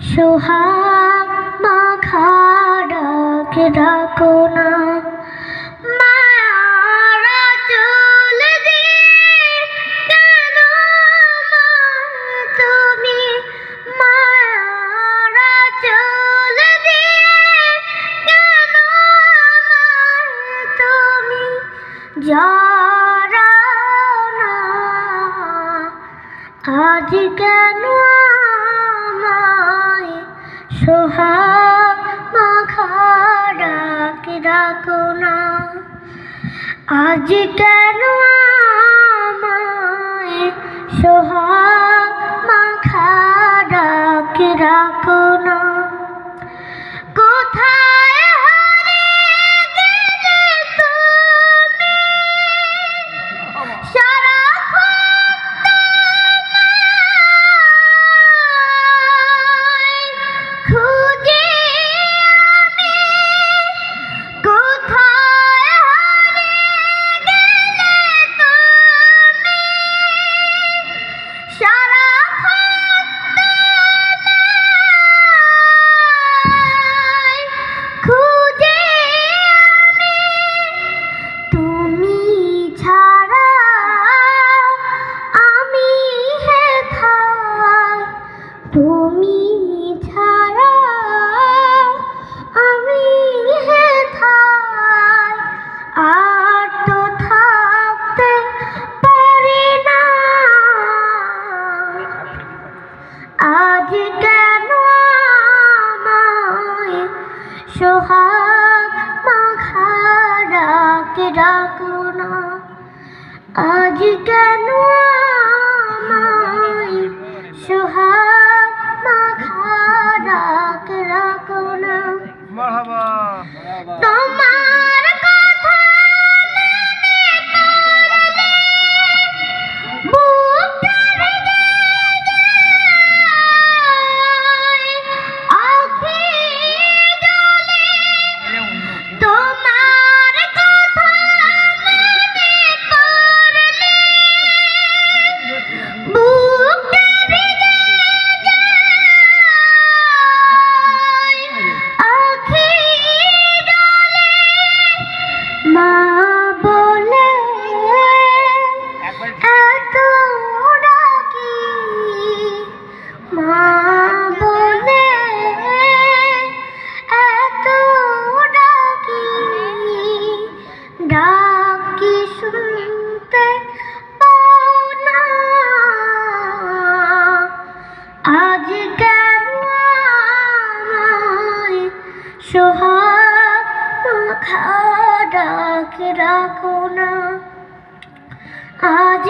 সোহাগ মাখা ডাকে ডাকো না। মারা চুল সোহাগ মাখা ডাকে ডাকো না। আজ কেন সোহাগ মাখা ডাকে ডাকো না? সোহাগ মাখা ডাকে ডাকো না। আজ কেন আমায় সোহাগ মাখা ডাকে ডাকো না সোহাগ মাখা ডাক রাখো না। আজ